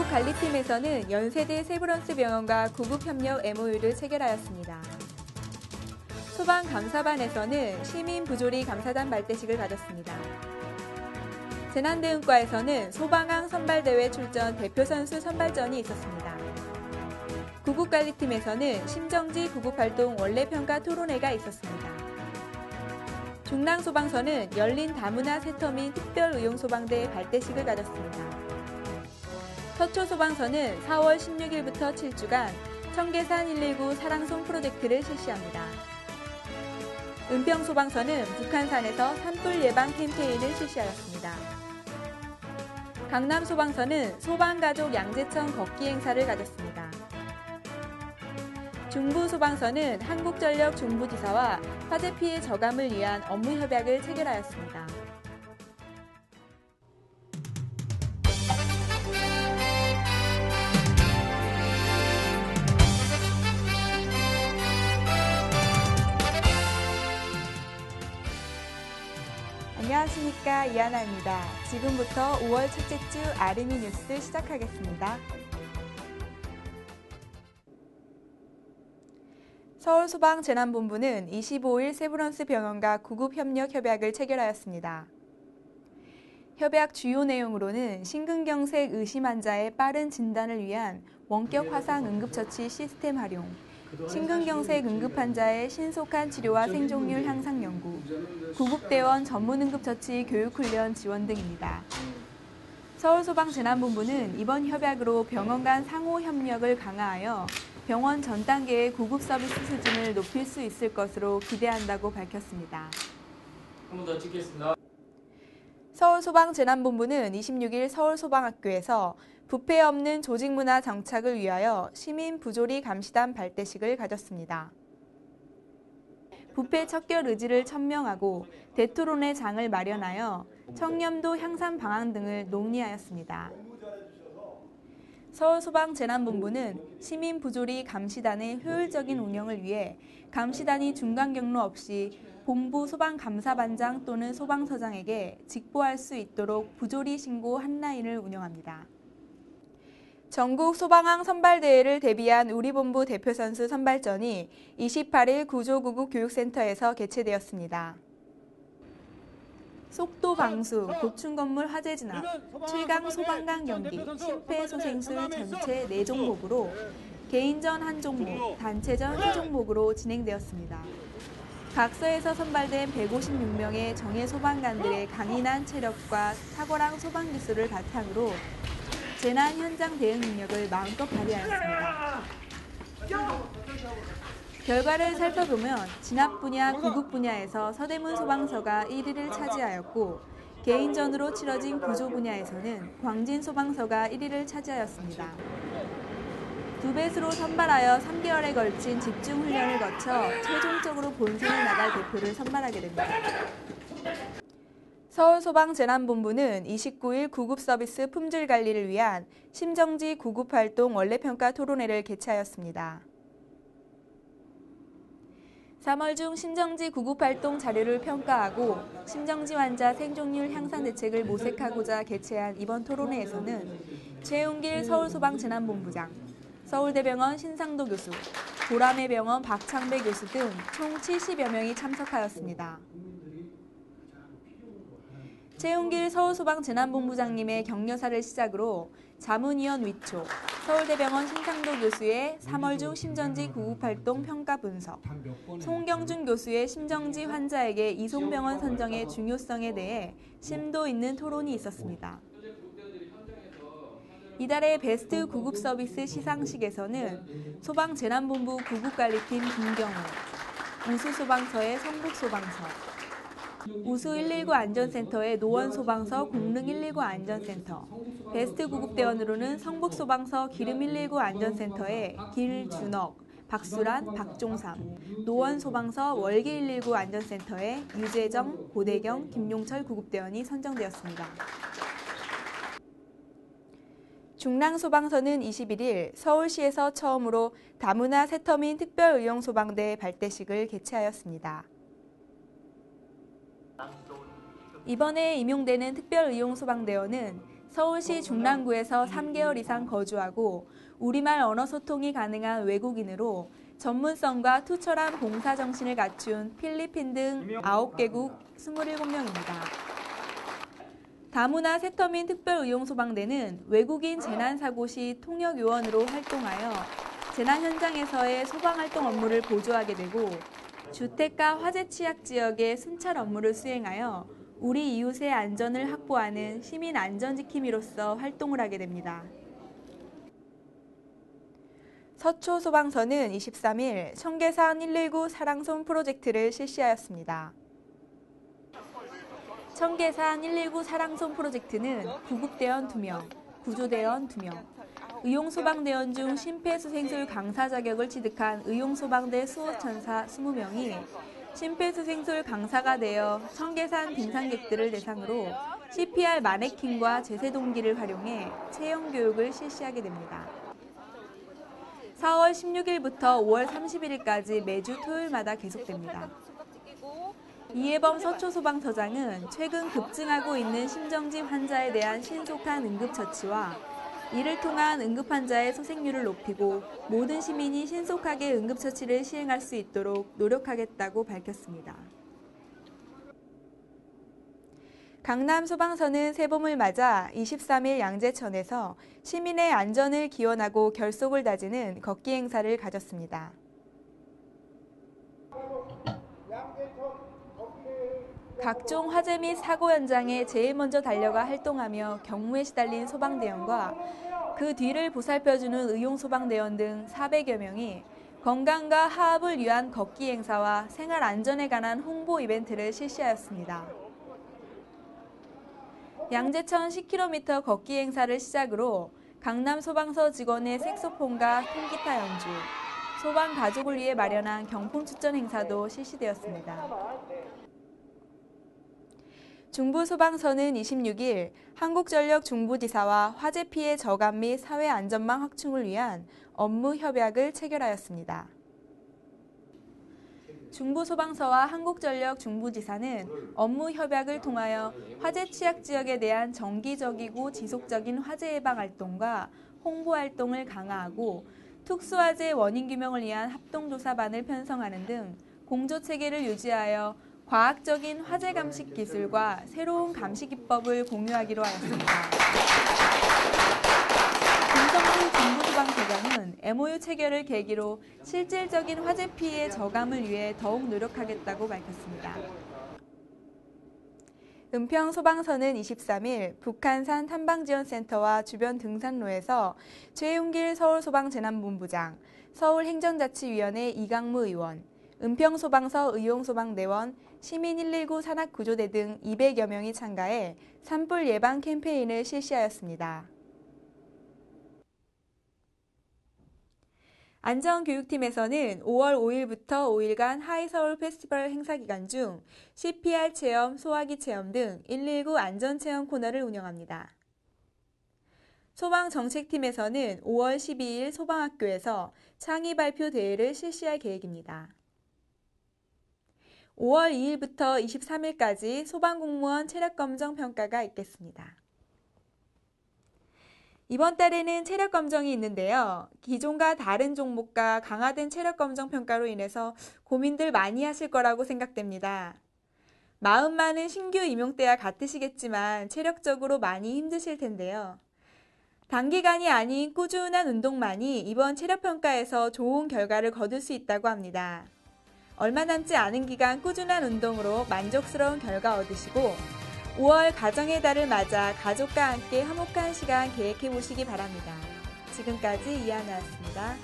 구급 관리팀에서는 연세대 세브런스 병원과 구급 협력 MOU를 체결하였습니다. 소방 감사반에서는 시민 부조리 감사단 발대식을 가졌습니다. 재난대응과에서는 소방항 선발대회 출전 대표 선수 선발전이 있었습니다. 구급관리팀에서는 심정지 구급활동 원래평가 토론회가 있었습니다. 중랑소방서는 열린 다문화 세터민 특별의용소방대 발대식을 가졌습니다. 서초소방서는 4월 16일부터 7주간 청계산 119 사랑송 프로젝트를 실시합니다. 은평소방서는 북한산에서 산불 예방 캠페인을 실시하였습니다. 강남소방서는 소방가족 양재천 걷기 행사를 가졌습니다. 중부소방서는 한국전력 중부지사와 화재 피해 저감을 위한 업무 협약을 체결하였습니다. 안녕하십니까 이하나입니다. 지금부터 5월 첫째 주 아르미 뉴스 시작하겠습니다. 서울소방재난본부는 25일 세브런스 병원과 구급협력 협약을 체결하였습니다. 협약 주요 내용으로는 심근경색 의심 환자의 빠른 진단을 위한 원격 화상 응급처치 시스템 활용, 심근경색 응급 환자의 신속한 치료와 생존율 향상 연구, 구급대원 전문 응급처치 교육훈련 지원 등입니다. 서울소방재난본부는 이번 협약으로 병원 간 상호 협력을 강화하여 병원 전 단계의 구급 서비스 수준을 높일 수 있을 것으로 기대한다고 밝혔습니다. 한 번 더 찍겠습니다. 서울소방재난본부는 26일 서울소방학교에서 부패 없는 조직문화 정착을 위하여 시민 부조리 감시단 발대식을 가졌습니다. 부패 척결 의지를 천명하고 대토론의 장을 마련하여 청렴도 향상 방안 등을 논의하였습니다. 서울소방재난본부는 시민 부조리 감시단의 효율적인 운영을 위해 감시단이 중간 경로 없이 본부 소방감사반장 또는 소방서장에게 직보할 수 있도록 부조리 신고 한라인을 운영합니다. 전국 소방항 선발대회를 대비한 우리 본부 대표 선수 선발전이 28일 구조구국 교육센터에서 개최되었습니다. 속도 방수, 고층 건물 화재 진압, 최강 소방관 경기, 심폐소생술 전체 4종목으로 개인전 한 종목, 단체전 3종목으로 진행되었습니다. 각서에서 선발된 156명의 정예 소방관들의 강인한 체력과 탁월한 소방 기술을 바탕으로 재난 현장 대응 능력을 마음껏 발휘하였습니다. 결과를 살펴보면 진압 분야, 구급 분야에서 서대문 소방서가 1위를 차지하였고 개인전으로 치러진 구조 분야에서는 광진 소방서가 1위를 차지하였습니다. 두 배수로 선발하여 3개월에 걸친 집중 훈련을 거쳐 최종적으로 본선에 나갈 대표를 선발하게 됩니다. 서울소방재난본부는 29일 구급서비스 품질 관리를 위한 심정지 구급활동 원래평가 토론회를 개최하였습니다. 3월 중 심정지 구급활동 자료를 평가하고 심정지 환자 생존율 향상 대책을 모색하고자 개최한 이번 토론회에서는 최용길 서울소방재난본부장, 서울대병원 신상도 교수, 보라매병원 박창배 교수 등 총 70여 명이 참석하였습니다. 최용길 서울소방재난본부장님의 격려사를 시작으로 자문위원 위촉, 서울대병원 신상도 교수의 3월 중 심정지 구급활동 평가 분석, 송경준 교수의 심정지 환자에게 이송병원 선정의 중요성에 대해 심도 있는 토론이 있었습니다. 이달의 베스트 구급 서비스 시상식에서는 소방재난본부 구급관리팀 김경호, 우수소방서의 성북소방서, 우수 119 안전센터의 노원소방서 공릉 119 안전센터, 베스트 구급대원으로는 성북소방서 기름 119 안전센터의 길준억, 박수란, 박종삼, 노원소방서 월계 119 안전센터의 유재정, 고대경, 김용철 구급대원이 선정되었습니다. 중랑소방서는 21일 서울시에서 처음으로 다문화 세터민 특별의용소방대 발대식을 개최하였습니다. 이번에 임용되는 특별의용소방대원은 서울시 중랑구에서 3개월 이상 거주하고 우리말 언어 소통이 가능한 외국인으로 전문성과 투철한 봉사 정신을 갖춘 필리핀 등 9개국 27명입니다. 다문화 세터민 특별의용소방대는 외국인 재난사고 시 통역요원으로 활동하여 재난 현장에서의 소방활동 업무를 보조하게 되고 주택가 화재 취약 지역의 순찰 업무를 수행하여 우리 이웃의 안전을 확보하는 시민 안전지킴이로서 활동을 하게 됩니다. 서초 소방서는 23일 청계산 119 사랑손 프로젝트를 실시하였습니다. 청계산 119 사랑손 프로젝트는 구급대원 2명, 구조대원 2명, 의용소방대원 중 심폐소생술 강사 자격을 취득한 의용소방대 수호천사 20명이 심폐소생술 강사가 되어 청계산 등산객들을 대상으로 CPR 마네킹과 제세동기를 활용해 체형 교육을 실시하게 됩니다. 4월 16일부터 5월 31일까지 매주 토요일마다 계속됩니다. 이해범 서초소방서장은 최근 급증하고 있는 심정지 환자에 대한 신속한 응급처치와 이를 통한 응급환자의 소생률을 높이고 모든 시민이 신속하게 응급처치를 시행할 수 있도록 노력하겠다고 밝혔습니다. 강남 소방서는 새봄을 맞아 23일 양재천에서 시민의 안전을 기원하고 결속을 다지는 걷기 행사를 가졌습니다. 각종 화재 및 사고 현장에 제일 먼저 달려가 활동하며 경무에 시달린 소방대원과 그 뒤를 보살펴주는 의용소방대원 등 400여 명이 건강과 화합을 위한 걷기 행사와 생활 안전에 관한 홍보 이벤트를 실시하였습니다. 양재천 10km 걷기 행사를 시작으로 강남 소방서 직원의 색소폰과 통기타 연주, 소방 가족을 위해 마련한 경품 추천 행사도 실시되었습니다. 중부소방서는 26일 한국전력 중부지사와 화재 피해 저감 및 사회 안전망 확충을 위한 업무 협약을 체결하였습니다. 중부소방서와 한국전력 중부지사는 업무 협약을 통하여 화재 취약 지역에 대한 정기적이고 지속적인 화재 예방 활동과 홍보 활동을 강화하고 특수화재 원인 규명을 위한 합동조사반을 편성하는 등 공조 체계를 유지하여 과학적인 화재 감식 기술과 새로운 감식 기법을 공유하기로 하였습니다. 김성수 중부소방서장은 MOU 체결을 계기로 실질적인 화재 피해 저감을 위해 더욱 노력하겠다고 밝혔습니다. 은평 소방서는 23일 북한산 탐방지원센터와 주변 등산로에서 최용길 서울소방재난본부장, 서울행정자치위원회 이강무 의원, 은평소방서 의용소방대원, 시민119 산악구조대 등 200여 명이 참가해 산불 예방 캠페인을 실시하였습니다. 안전교육팀에서는 5월 5일부터 5일간 하이서울 페스티벌 행사 기간 중 CPR 체험, 소화기 체험 등 119 안전체험 코너를 운영합니다. 소방정책팀에서는 5월 12일 소방학교에서 창의 발표 대회를 실시할 계획입니다. 5월 2일부터 23일까지 소방공무원 체력검정 평가가 있겠습니다. 이번 달에는 체력 검정이 있는데요. 기존과 다른 종목과 강화된 체력 검정 평가로 인해서 고민들 많이 하실 거라고 생각됩니다. 마음 많은 신규 임용 때와 같으시겠지만 체력적으로 많이 힘드실 텐데요. 단기간이 아닌 꾸준한 운동만이 이번 체력 평가에서 좋은 결과를 거둘 수 있다고 합니다. 얼마 남지 않은 기간 꾸준한 운동으로 만족스러운 결과 얻으시고 5월 가정의 달을 맞아 가족과 함께 화목한 시간 계획해 보시기 바랍니다. 지금까지 이하나였습니다.